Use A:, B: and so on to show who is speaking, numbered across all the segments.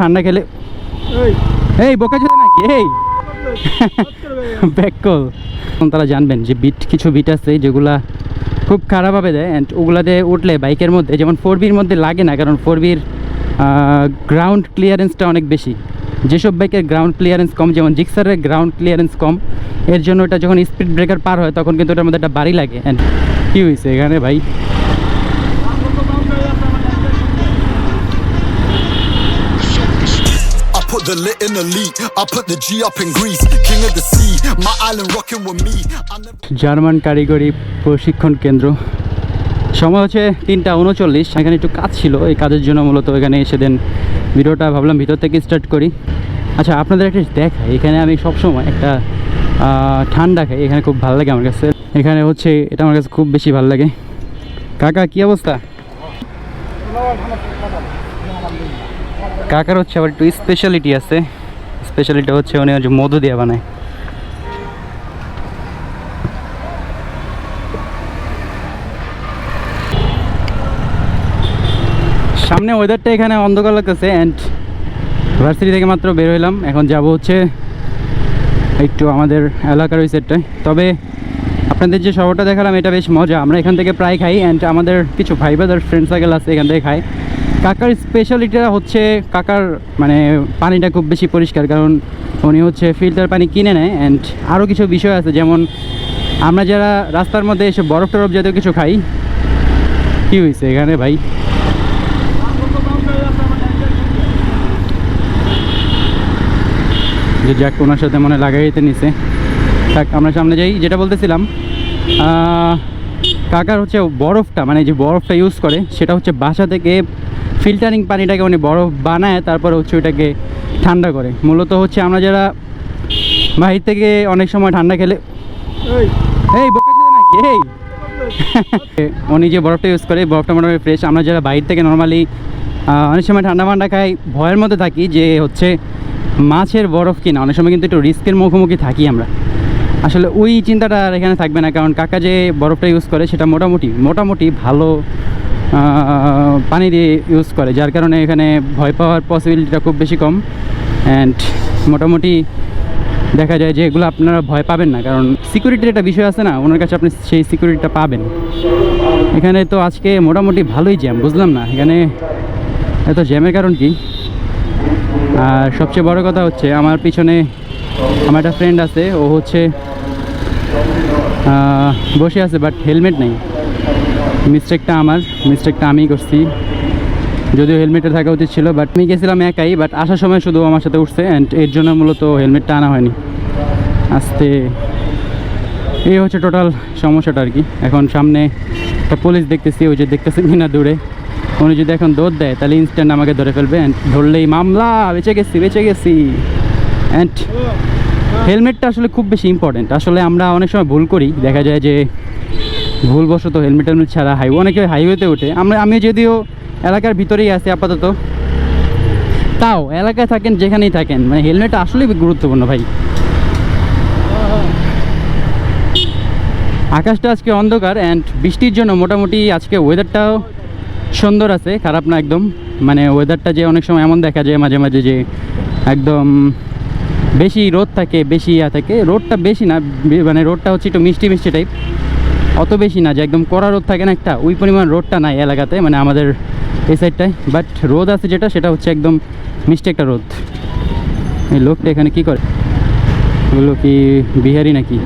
A: ঠান্ডা খেলে
B: এই।
A: এই বোকা ছিল নাকি? এই। ব্যাক ব্যাককল তারা জানবেন যে বিট কিছু বিট আছে যেগুলা খুব খারাপভাবে দেয় অ্যান্ড ওগুলাতে উঠলে বাইকের মধ্যে যেমন ফোর বির মধ্যে লাগে না কারণ ফোর বির গ্রাউন্ড ক্লিয়ারেন্সটা অনেক বেশি। যেসব বাইকের গ্রাউন্ড ক্লিয়ারেন্স কম যেমন জিক্সারের গ্রাউন্ড ক্লিয়ারেন্স কম এর জন্য এটা যখন স্পিড ব্রেকার পার হয় তখন কিন্তু ওটার মধ্যে একটা বাড়ি লাগে। অ্যান্ড কী হয়েছে এখানে ভাই?
C: Put the lit in elite. I put the G up in Greece. King of the sea. My island rocking with me.
A: German কারিগরি প্রশিক্ষণ কেন্দ্র। সময় হচ্ছে তিনটা উনচল্লিশ। এখানে একটু কাজ ছিল। এই কাজের জন্য মূলত এখানে এসে দেন ভিডিওটা ভাবলাম ভিতর থেকে স্টার্ট করি। আচ্ছা আপনাদের একটা দেখা এখানে আমি সবসময় একটা ঠান্ডা খাই। এখানে খুব ভালো লাগে আমার কাছে। এখানে হচ্ছে এটা আমার কাছে খুব বেশি ভালো লাগে। কাকা, কি অবস্থা? কাকার হচ্ছে আবার একটু স্পেশালিটি আছে। স্পেশালিটি হচ্ছে উনি হচ্ছে মধু দিয়ে বানায়। সামনে ওয়েদারটা এখানে অন্ধকার লাগতেছে অ্যান্ড ভার্সিটি থেকে মাত্র বের হইলাম। এখন যাব হচ্ছে একটু আমাদের এলাকার ওই সেটটায় তবে আপনাদের যে শহরটা দেখালাম, এটা বেশ মজা। আমরা এখান থেকে প্রায় খাই অ্যান্ড আমাদের কিছু ভাই বাদার ফ্রেন্ড সার্কেল আছে এখান থেকে খাই। কাকার স্পেশালিটিটা হচ্ছে কাকার মানে পানিটা খুব বেশি পরিষ্কার, কারণ উনি হচ্ছে ফিল্টার পানি কিনে নেয় অ্যান্ড আরও কিছু বিষয় আছে, যেমন আমরা যারা রাস্তার মধ্যে এসে বরফ টরফ জাতীয় কিছু খাই, কী হয়েছে এখানে ভাই? যে যাক, ওনার সাথে মনে লাগাইতে নিছে। থাক, আমরা সামনে যাই, যেটা বলতেছিলাম কাকার হচ্ছে বরফটা মানে যে বরফটা ইউজ করে, সেটা হচ্ছে বাসা থেকে ফিল্টারিং পানিটাকে উনি বরফ বানায় তারপরে হচ্ছে ওইটাকে ঠান্ডা করে। মূলত হচ্ছে আমরা যারা বাহির থেকে অনেক সময় ঠান্ডা খেলে
B: এই।
A: এই বোকা ছিল নাকি? এই। উনি যে বরফটা ইউজ করে বরফটা মোটামুটি ফ্রেশ আমরা যারা বাইরে থেকে নর্মালি অনেক সময় ঠান্ডা মান্ডা খাই ভয়ের মধ্যে থাকি যে হচ্ছে মাছের বরফ কিনা। অনেক সময় কিন্তু একটু রিস্কের মুখোমুখি থাকি আমরা। আসলে ওই চিন্তাটা আর এখানে থাকবে না কারণ কাকা যে বরফটা ইউজ করে সেটা মোটামুটি মোটামুটি ভালো পানি দিয়ে ইউজ করে, যার কারণে এখানে ভয় পাওয়ার পসিবিলিটিটা খুব বেশি কম। অ্যান্ড মোটামুটি দেখা যায় যে এগুলো আপনারা ভয় পাবেন না, কারণ সিকিউরিটির একটা বিষয় আছে না, ওনার কাছে আপনি সেই সিকিউরিটিটা পাবেন। এখানে তো আজকে মোটামুটি ভালোই জ্যাম বুঝলাম না, এখানে এত জ্যামের কারণ কি? আর সবচেয়ে বড় কথা হচ্ছে, আমার পিছনে আমার একটা ফ্রেন্ড আছে, ও হচ্ছে বসে আছে বাট হেলমেট নেই। মিস্টেকটা আমার মিস্টেকটা আমিই করছি। যদিও হেলমেটে থাকা উচিত ছিল বাট আমি গেছিলাম একাই বাট আসার সময় শুধু আমার সাথে উঠছে অ্যান্ড এর জন্য মূলত হেলমেটটা আনা হয়নি। আসতে, এই হচ্ছে টোটাল সমস্যাটা আর কি এখন সামনে একটা পুলিশ দেখতেছি, ওই যে দেখতেছি কিনা দূরে। উনি যদি এখন দৌড় দেয়, তাহলে ইনস্ট্যান্ট আমাকে ধরে ফেলবে অ্যান্ড ধরলেই মামলা, বেঁচে গেছি বেঁচে গেছি। অ্যান্ড হেলমেটটা আসলে খুব বেশি ইম্পর্টেন্ট আসলে আমরা অনেক সময় ভুল করি, দেখা যায় যে ভুলবশত হেলমেট টেলমেট ছাড়া হাইওয়ে অনেকে হাইওয়েতে ওঠে। আমরা, আমি যদিও এলাকার ভিতরেই আছি আপাতত। তাও, এলাকায় থাকেন, যেখানেই থাকেন মানে হেলমেট আসলেই গুরুত্বপূর্ণ ভাই। আকাশটা আজকে অন্ধকার অ্যান্ড বৃষ্টির জন্য মোটামুটি আজকে ওয়েদারটাও সুন্দর আছে, খারাপ না একদম। মানে ওয়েদারটা যে অনেক সময় এমন দেখা যায় মাঝে মাঝে যে একদম বেশি রোদ থাকে, বেশি ইয়া থাকে। রোদটা বেশি না মানে রোডটা হচ্ছে একটু মিষ্টি মিষ্টি টাইপ অত বেশি না যে একদম কড়া রোদ থাকে না, একটা ওই পরিমাণ রোদটা নাই এলাকাতে মানে আমাদের এই সাইডটায় বাট রোদ আছে যেটা, সেটা হচ্ছে একদম মিষ্টি একটা রোদ। এই লোকটা এখানে কি করে? এগুলো কি বিহারি নাকি?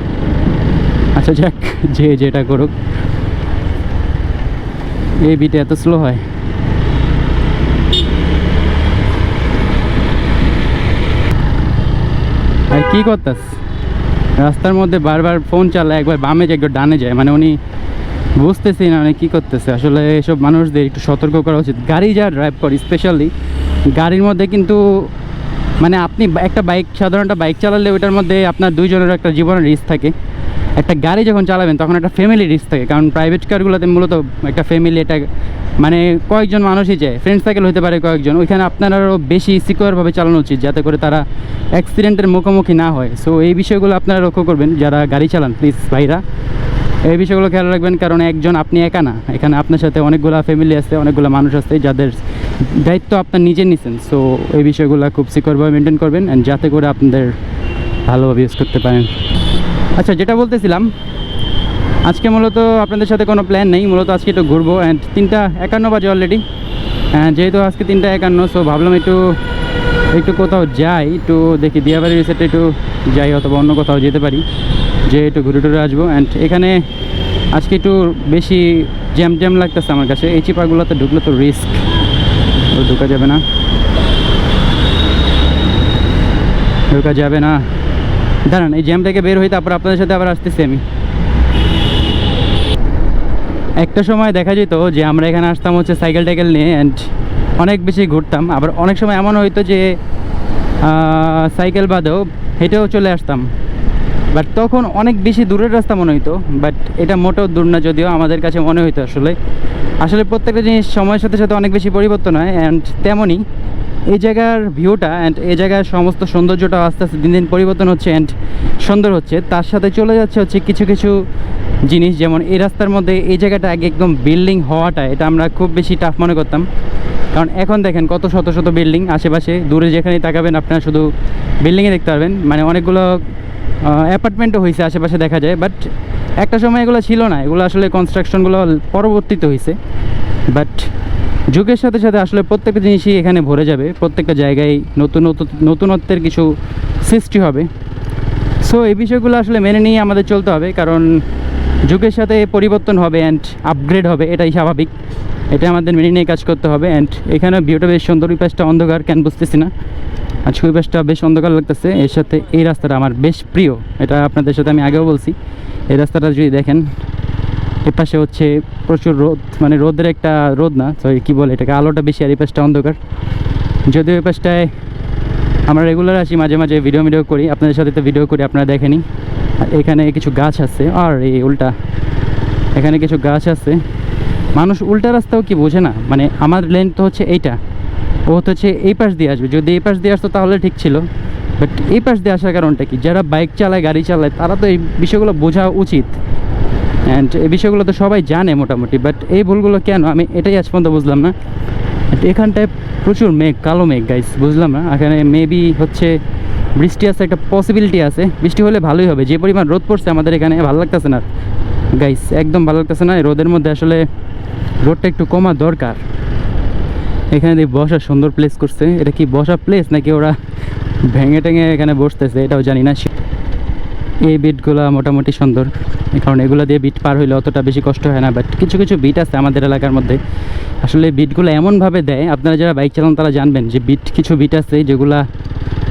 A: আচ্ছা যাক, যে যেটা করুক। এই বিটে এত স্লো হয়। আর কি করতাস? রাস্তার মধ্যে বারবার ফোন চালায়, একবার বামে যায় একবার ডানে যায় মানে উনি বুঝতেছি না উনি কী করতেছে। আসলে এসব মানুষদের একটু সতর্ক করা উচিত। গাড়ি যা ড্রাইভ করে স্পেশালি গাড়ির মধ্যে কিন্তু মানে আপনি একটা বাইক সাধারণত বাইক চালালে ওইটার মধ্যে আপনার দুইজনের একটা জীবনের রিস্ক থাকে। একটা গাড়ি যখন চালাবেন, তখন একটা ফ্যামিলি রিস্ক থাকে। কারণ প্রাইভেট কারগুলোতে মূলত একটা ফ্যামিলি এটা মানে কয়েকজন মানুষই যায়। ফ্রেন্ড সাইকেল হতে পারে কয়েকজন। ওইখানে আপনার আরও বেশি সিকিউরভাবে চালানো উচিত, যাতে করে তারা অ্যাক্সিডেন্টের মুখোমুখি না হয়। সো এই বিষয়গুলো আপনারা লক্ষ্য করবেন, যারা গাড়ি চালান প্লিজ ভাইরা। এই বিষয়গুলো খেয়াল রাখবেন, কারণ একজন আপনি একা না। এখানে আপনার সাথে অনেকগুলো ফ্যামিলি আছে, অনেকগুলো মানুষ আছে, যাদের দায়িত্ব আপনার নিজে নিছেন। সো এই বিষয়গুলো খুব সিকিউরভাবে মেনটেন করবেন অ্যান্ড যাতে করে আপনাদের ভালোভাবে ইউজ করতে পারেন। আচ্ছা যেটা বলতেছিলাম, আজকে মূলত আপনাদের সাথে কোনো প্ল্যান নেই, মূলত আজকে একটু ঘুরবো। অ্যান্ড তিনটা একান্ন বাজে অলরেডি যেহেতু আজকে তিনটা একান্ন সো ভাবলাম একটু একটু কোথাও যাই, একটু দেখি দিয়াবাড়ির রিসেটে একটু যাই, অথবা অন্য কোথাও যেতে পারি, যে একটু ঘুরে টুরে আসব। অ্যান্ড এখানে আজকে একটু বেশি জ্যাম জ্যাম লাগতেছে আমার কাছে। এই চিপাগুলোতে ঢুকলে তো রিস্ক ঢুকা যাবে না। ঢোকা যাবে না। দাঁড়ান, এই জ্যাম থেকে বের হই তারপর আপনাদের সাথে আবার আসতেছি আমি। একটা সময় দেখা যেত যে আমরা এখানে আসতাম হচ্ছে সাইকেল টাইকেল নিয়ে অ্যান্ড অনেক বেশি ঘুরতাম। আবার অনেক সময় এমন হইতো যে সাইকেল বাদেও হেঁটেও চলে আসতাম। বাট তখন অনেক বেশি দূরের রাস্তা মনে হইতো বাট এটা মোটেও দূর না যদিও আমাদের কাছে মনে হইতো আসলে। আসলে প্রত্যেকটা জিনিস সময়ের সাথে সাথে অনেক বেশি পরিবর্তন হয় অ্যান্ড তেমনই এই জায়গার ভিউটা অ্যান্ড এই জায়গার সমস্ত সৌন্দর্যটা আস্তে আস্তে দিন দিন পরিবর্তন হচ্ছে অ্যান্ড সুন্দর হচ্ছে। তার সাথে চলে যাচ্ছে হচ্ছে কিছু কিছু জিনিস, যেমন এই রাস্তার মধ্যে এই জায়গাটা আগে একদম বিল্ডিং হওয়াটা, এটা আমরা খুব বেশি টাফ মনে করতাম। কারণ এখন দেখেন কত শত শত বিল্ডিং আশেপাশে। দূরে যেখানেই তাকাবেন আপনারা শুধু বিল্ডিংয়ে দেখতে পারবেন। মানে অনেকগুলো অ্যাপার্টমেন্টও হয়েছে আশেপাশে দেখা যায়। বাট একটা সময় এগুলো ছিল না। এগুলো আসলে কনস্ট্রাকশনগুলো পরবর্তীতে হয়েছে বাট যুগের সাথে সাথে আসলে প্রত্যেকটা জিনিসই এখানে ভরে যাবে। প্রত্যেকটা জায়গায় নতুন নতুন, নতুনত্বের কিছু সৃষ্টি হবে। সো এই বিষয়গুলো আসলে মেনে নিয়ে আমাদের চলতে হবে, কারণ যুগের সাথে পরিবর্তন হবে অ্যান্ড আপগ্রেড হবে, এটাই স্বাভাবিক। এটা আমাদের মেনে নিয়ে কাজ করতে হবে অ্যান্ড এখানে ভিউটা বেশ সুন্দর, ওই পাশটা অন্ধকার, কেন বুঝতেছি না। আজকে ওই পাশটা বেশ অন্ধকার লাগতেছে, এর সাথে এই রাস্তাটা আমার বেশ প্রিয়, এটা আপনাদের সাথে আমি আগেও বলছি। এই রাস্তাটা যদি দেখেন এ পাশে হচ্ছে প্রচুর রোদ মানে রোদের একটা রোদ না তো কী বলে এটাকে, আলোটা বেশি আর এই পাশটা অন্ধকার। যদিও এই পাশটায় আমরা রেগুলার আসি, মাঝে মাঝে ভিডিও ভিডিও করি, আপনাদের সাথে তো ভিডিও করি, আপনারা দেখেনি আর এখানে কিছু গাছ আছে, আর এই উল্টা। এখানে কিছু গাছ আছে। মানুষ উল্টা রাস্তাও কি বোঝে না? মানে আমার লেন তো হচ্ছে এইটা। ও তো হচ্ছে এই পাশ দিয়ে আসবে। যদি এই পাশ দিয়ে আসতো তাহলে ঠিক ছিল। বাট এই পাশ দিয়ে আসার কারণটা কি? যারা বাইক চালায়, গাড়ি চালায়, তারা তো এই বিষয়গুলো বোঝা উচিত। অ্যান্ড এই বিষয়গুলো তো সবাই জানে মোটামুটি বাট এই ভুলগুলো কেন? আমি এটাই আজ পর্যন্ত বুঝলাম না। এখানটায় প্রচুর মেঘ, কালো মেঘ গাইস বুঝলাম না। এখানে মেবি হচ্ছে বৃষ্টি আছে, একটা পসিবিলিটি আছে। বৃষ্টি হলে ভালোই হবে। যে পরিমাণ রোদ পড়ছে, আমাদের এখানে ভালো লাগতেছে না। গাইস একদম ভালো লাগতেছে না। রোদের মধ্যে আসলে রোদটা একটু কমা দরকার। এখানে দেখি বসার সুন্দর প্লেস করছে। এটা কি বসার প্লেস নাকি ওরা ভেঙে টেঙে এখানে বসতেছে? এটাও জানি না। এই বিটগুলো মোটামুটি সুন্দর। কারণ এগুলো দিয়ে বিট পার হইলে অতটা বেশি কষ্ট হয় না বাট কিছু কিছু বিট আছে আমাদের এলাকার মধ্যে। আসলে বিটগুলো এমনভাবে দেয়, আপনারা যারা বাইক চালান তারা জানবেন যে বিট কিছু বিট আছে যেগুলা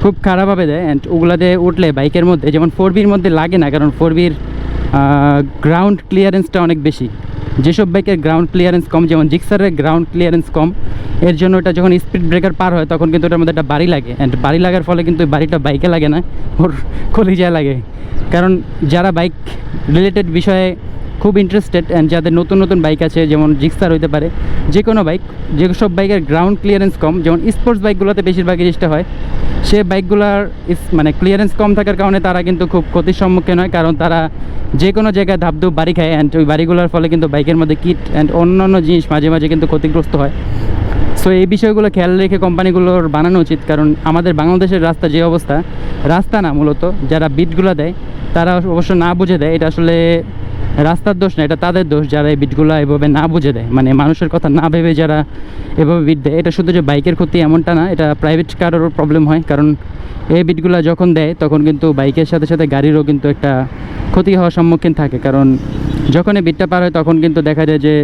A: খুব খারাপভাবে দেয় অ্যান্ড ওগুলা দিয়ে উঠলে বাইকের মধ্যে, যেমন ফোর বির মধ্যে লাগে না, কারণ ফোর বির গ্রাউন্ড ক্লিয়ারেন্সটা অনেক বেশি। যেসব বাইকের গ্রাউন্ড ক্লিয়ারেন্স কম, যেমন জিক্সারের গ্রাউন্ড ক্লিয়ারেন্স কম, এর জন্য ওটা যখন স্পিড ব্রেকার পার হয়, তখন কিন্তু ওটার মধ্যে একটা বাড়ি লাগে। অ্যান্ড বাড়ি লাগার ফলে কিন্তু বাড়িটা বাইকে লাগে না, ওর কলিজায় লাগে। কারণ যারা বাইক রিলেটেড বিষয়ে খুব ইন্টারেস্টেড অ্যান্ড যাদের নতুন নতুন বাইক আছে, যেমন জিক্সার হইতে পারে যে কোনো বাইক যেসব বাইকের গ্রাউন্ড ক্লিয়ারেন্স কম, যেমন স্পোর্টস বাইকগুলোতে বেশিরভাগ জিনিসটা হয়, সে বাইকগুলোর মানে ক্লিয়ারেন্স কম থাকার কারণে তারা কিন্তু খুব ক্ষতির সম্মুখীন হয়, কারণ তারা যে কোনো জায়গায় ধাপধুপ বাড়ি খায় অ্যান্ড ওই বাড়িগুলোর ফলে কিন্তু বাইকের মধ্যে কিট অ্যান্ড অন্যান্য জিনিস মাঝে মাঝে কিন্তু ক্ষতিগ্রস্ত হয়। সো এই বিষয়গুলো খেয়াল রেখে কোম্পানিগুলোর বানানো উচিত, কারণ আমাদের বাংলাদেশের রাস্তা যে অবস্থা, রাস্তা না মূলত, যারা বিটগুলো দেয়, তারা অবশ্য না বুঝে দেয়, এটা আসলে রাস্তার দোষ না, এটা তাদের দোষ যারা এই বিটগুলো এভাবে না বুঝে দেয়। মানে মানুষের কথা না ভেবে যারা এভাবে বিট দেয়, এটা শুধু যে বাইকের ক্ষতি এমনটা না, এটা প্রাইভেট কারেরও প্রবলেম হয়। কারণ এই বিটগুলো যখন দেয়, তখন কিন্তু বাইকের সাথে সাথে গাড়িরও কিন্তু একটা ক্ষতি হওয়ার সম্মুখীন থাকে। কারণ যখন এই বিটটা পার হয়, তখন কিন্তু দেখা যায় যে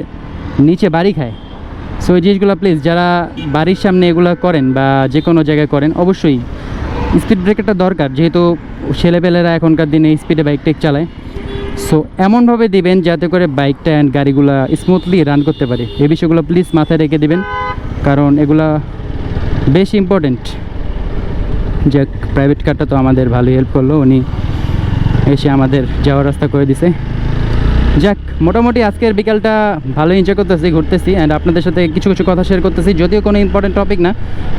A: নিচে বাড়ি খায়। সো এই জিনিসগুলো প্লিজ যারা বাড়ির সামনে এগুলো করেন বা যে কোনো জায়গায় করেন, অবশ্যই স্পিড ব্রেকারটা দরকার। যেহেতু ছেলেপেলেরা এখনকার দিনে স্পিডে বাইক টেক চালায়। সো এমনভাবে দিবেন যাতে করে বাইকটা অ্যান্ড গাড়িগুলো স্মুথলি রান করতে পারে। এই বিষয়গুলো প্লিজ মাথায় রেখে দিবেন, কারণ এগুলা বেশ ইম্পর্টেন্ট যাক প্রাইভেট কারটা তো আমাদের ভালোই হেল্প করল। উনি এসে আমাদের যাওয়ার রাস্তা করে দিছে। যাক, মোটামুটি আজকের বিকালটা ভালো এনজয় করতেছি, ঘুরতেছি অ্যান্ড আপনাদের সাথে কিছু কিছু কথা শেয়ার করতেছি। যদিও কোনো ইম্পর্টেন্ট টপিক না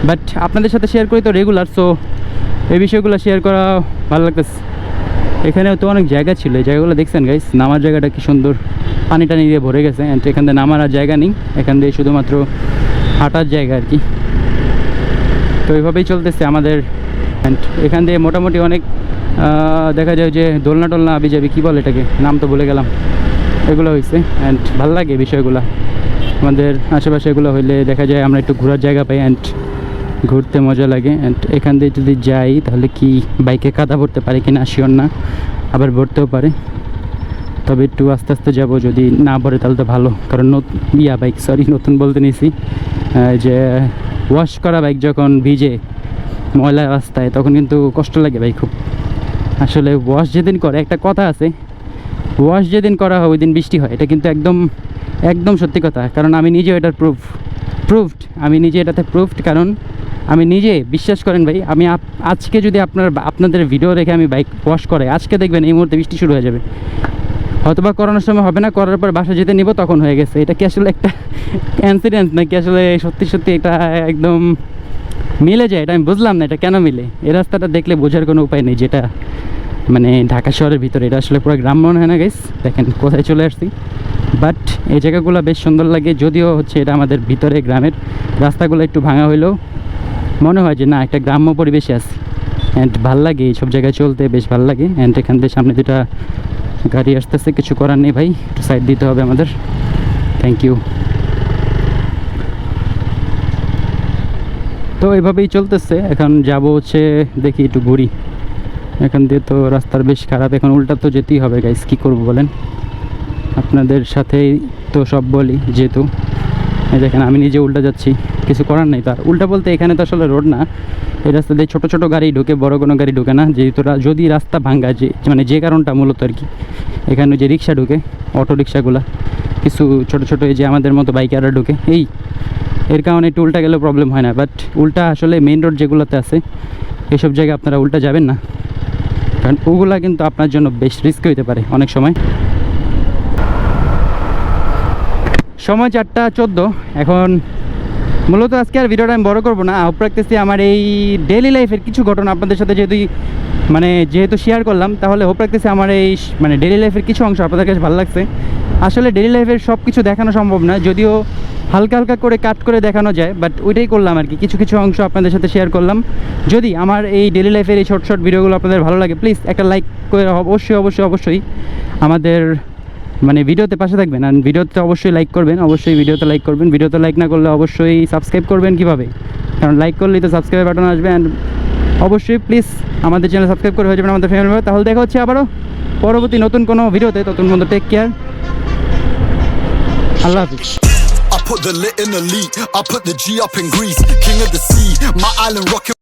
A: বাট আপনাদের সাথে শেয়ার করি তো রেগুলার সো এই বিষয়গুলো শেয়ার করা ভালো লাগতেছে। এখানেও তো অনেক জায়গা ছিল, এই জায়গাগুলো দেখছেন গাইস নামার জায়গাটা কি সুন্দর। পানি টানি দিয়ে ভরে গেছে অ্যান্ড এখান থেকে নামার আর জায়গা নেই। এখান দিয়ে শুধুমাত্র হাঁটার জায়গা আর কি। তো এইভাবেই চলতেছে আমাদের অ্যান্ড এখান দিয়ে মোটামুটি অনেক দেখা যায় যে দোলনা টোলনা আবি যাবি কী বলে এটাকে? নাম তো বলে গেলাম। এগুলো হয়েছে অ্যান্ড ভালো লাগে বিষয়গুলো। আমাদের আশেপাশে এগুলো হইলে দেখা যায় আমরা একটু ঘোরার জায়গা পাই অ্যান্ড ঘুরতে মজা লাগে। অ্যান্ড এখান দিয়ে যদি যাই, তাহলে কি বাইকে কাদা ভরতে পারে কি না শিওর না। আবার ভরতেও পারে। তবে একটু আস্তে আস্তে যাব, যদি না ভরে তাহলে তো ভালো। কারণ নতুন, ইয়া বাইক সরি নতুন বলতে নিছি। যে ওয়াশ করা বাইক যখন ভিজে ময়লা রাস্তায়, তখন কিন্তু কষ্ট লাগে ভাই খুব। আসলে ওয়াশ যেদিন করে, একটা কথা আছে ওয়াশ যেদিন করা হয় ওই দিন বৃষ্টি হয়। এটা কিন্তু একদম একদম সত্যি কথা। কারণ আমি নিজেও এটার প্রুফ প্রুফড আমি নিজে এটাতে প্রুফড কারণ আমি নিজে বিশ্বাস করেন ভাই, আমি আজকে যদি আপনার আপনাদের ভিডিও দেখে আমি বাইক ওয়াশ করে, আজকে দেখবেন এই মুহূর্তে বৃষ্টি শুরু হয়ে যাবে। হয়তোবা করানোর সময় হবে না, করার পর বাসা যেতে নিব, তখন হয়ে গেছে। এটা কি আসলে একটা ইনসিডেন্ট নাকি আসলে সত্যি সত্যি এটা একদম মিলে যায়? এটা আমি বুঝলাম না, এটা কেন মিলে? এই রাস্তাটা দেখলে বোঝার কোনো উপায় নেই, যেটা মানে ঢাকা শহরের ভিতরে। এটা আসলে পুরো গ্রাম মনে হয় না গাইস দেখেন কোথায় চলে আসছি। বাট এই জায়গাগুলো বেশ সুন্দর লাগে, যদিও হচ্ছে এটা আমাদের ভিতরে গ্রামের রাস্তাগুলো একটু ভাঙা হইলেও। মনে হয় যে না, একটা গ্রাম্য পরিবেশে আছি। অ্যান্ড ভালো লাগে এইসব জায়গায় চলতে, বেশ ভালো লাগে। অ্যান্ড এখান থেকে সামনে দুটা গাড়ি আসতেছে, কিছু করার নেই ভাই। একটু সাইড দিতে হবে আমাদের। থ্যাংক ইউ তো এভাবেই চলতেছে। এখন যাব হচ্ছে, দেখি একটু ঘুরি। এখান দিয়ে তো রাস্তার বেশ খারাপ। এখন উল্টা তো যেতেই হবে গাইস কী করব বলেন? আপনাদের সাথেই তো সব বলি, যেহেতু। দেখেন, আমি নিজে উল্টা যাচ্ছি, কিছু করার নেই তার উল্টা বলতে এখানে তো আসলে রোড না, এই রাস্তা দিয়ে ছোটো ছোটো গাড়ি ঢুকে, বড় কোনো গাড়ি ঢুকে না, যেহেতু যদি রাস্তা ভাঙ্গা, যে মানে যে কারণটা মূলত আর কি। এখানে যে রিক্সা ঢুকে, অটো রিক্সাগুলা, কিছু ছোটো ছোটো এই যে আমাদের মতো বাইকাররা ঢুকে, এই, এর কারণে একটু উল্টা গেলেও প্রবলেম হয় না। বাট উল্টা আসলে মেইন রোড যেগুলোতে আছে, এসব জায়গায় আপনারা উল্টা যাবেন না। কারণ ওগুলা কিন্তু আপনার জন্য বেশ রিস্ক হইতে পারে অনেক সময়। সময় চারটা চোদ্দ। এখন মূলত আজকে আর ভিডিওটা আমি বড় করব না। আহ্ব রাখতেছি আমার এই ডেইলি লাইফের কিছু ঘটনা আপনাদের সাথে যেহেতু মানে যেহেতু শেয়ার করলাম, তাহলে হোপ রাখতেছি আমার এই মানে ডেইলি লাইফের কিছু অংশ আপনাদের কাছে ভালো লাগছে। আসলে ডেইলি লাইফের সব কিছু দেখানো সম্ভব না, যদিও হালকা হালকা করে কাট করে দেখানো যায় বাট ওইটাই করলাম আর কি। কিছু কিছু অংশ আপনাদের সাথে শেয়ার করলাম। যদি আমার এই ডেইলি লাইফের এই ছোট ছোট ভিডিওগুলো আপনাদের ভালো লাগে প্লিজ একটা লাইক করে অবশ্যই অবশ্যই অবশ্যই আমাদের মানে ভিডিওতে পাশে থাকবেন আর ভিডিওতে অবশ্যই লাইক করবেন, অবশ্যই ভিডিওতে লাইক করবেন ভিডিওতে লাইক না করলে অবশ্যই সাবস্ক্রাইব করবেন কীভাবে কারণ লাইক করলেই তো সাবস্ক্রাইব বাটন আসবে অ্যান্ড অবশ্যই প্লিজ আমাদের চ্যানেল সাবস্ক্রাইব করে হয়ে যাবেন আমাদের ফ্যামিলি তাহলে দেখা হচ্ছে আবারও পরবর্তী নতুন কোনো ভিডিওতে ততক্ষণ পর্যন্ত টেক কেয়ার আল্লাহ হাফিজ
C: put the lit in the leak. I put the G up in Greece. King of the sea. My island rocking.